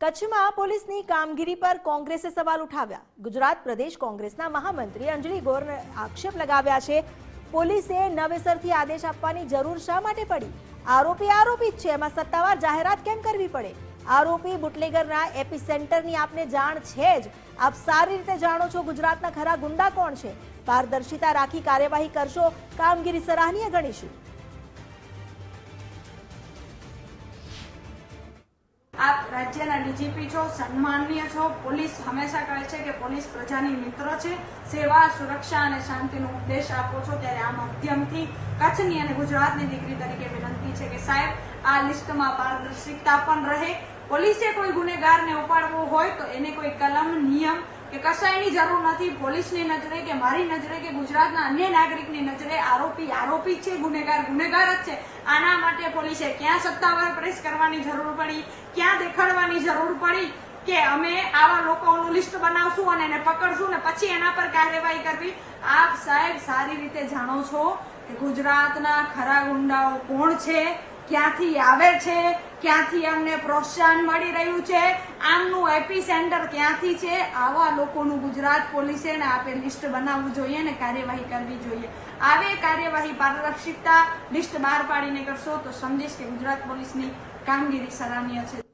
કચ્છમાં પોલીસની કામગીરી પર કોંગ્રેસે સવાલ ઉઠાવ્યા. ગુજરાત પ્રદેશ કોંગ્રેસના મહામંત્રી અંજલિ ગોરને આક્ષેપ લગાવ્યા છે. પોલીસે નવેસરથી આદેશ આપવાની જરૂર શા માટે પડી? આરોપી આરોપી જ છે. એમાં સત્તાવાર જાહેરાત કેમ કરવી પડે? આરોપી બુટલેગરના એપી સેન્ટરની આપને જાણ છે જ. આપ સારી રીતે જાણો છો ગુજરાતના ખરા ગુંડા કોણ છે? પારદર્શિતા રાખી કાર્યવાહી કરશો, કામગીરી સરાહનીય ગણીશું. આપ રાજ્યના ડીજીપી છો સન્માનીય છો. પોલીસ હંમેશા કહે છે કે પોલીસ પ્રજાની મિત્ર છે. સેવા, સુરક્ષા અને શાંતિનો ઉપદેશ આપો છો ત્યારે આ માધ્યમથી કચ્છની અને ગુજરાતની દીકરી તરીકે વિનંતી છે કે સાહેબ, આ લિસ્ટમાં પારદર્શિકતા પણ રહે. પોલીસે કોઈ ગુનેગારને ઉપાડવો હોય તો એને કોઈ કલમ, નિયમ કે જરૂર નથી, પોલીસની નજરે કે મારી નજરે કે ગુજરાતના અન્ય નાગરિકની નજરે આરોપી આરોપી છે, ગુનેગાર ગુનેગાર જ છે. આના માટે પોલીસે ક્યાં સત્તાવાર પ્રેસ કરવાની જરૂર પડી, ક્યાં દેખાડવાની જરૂર પડી કે અમે આવા લોકોનું લિસ્ટ બનાવશું અને એને પકડશું ને પછી એના પર કાર્યવાહી કરવી? આપ સાહેબ સારી રીતે જાણો છો કે ગુજરાતના ખરા ગુંડાઓ કોણ છે? ક્યાંથી આવે છે? ક્યાંથી અમને પ્રોત્સાહન મળી રહ્યું છે? આમનું એપી સેન્ટર ક્યાંથી છે? આવા લોકોનું ગુજરાત પોલીસે ને આપે લિસ્ટ બનાવવું જોઈએ ને કાર્યવાહી કરવી જોઈએ. આવે કાર્યવાહી પારદર્શિકતા, લિસ્ટ બહાર પાડીને કરશો તો સમજીશ કે ગુજરાત પોલીસની કામગીરી સરાહનીય છે.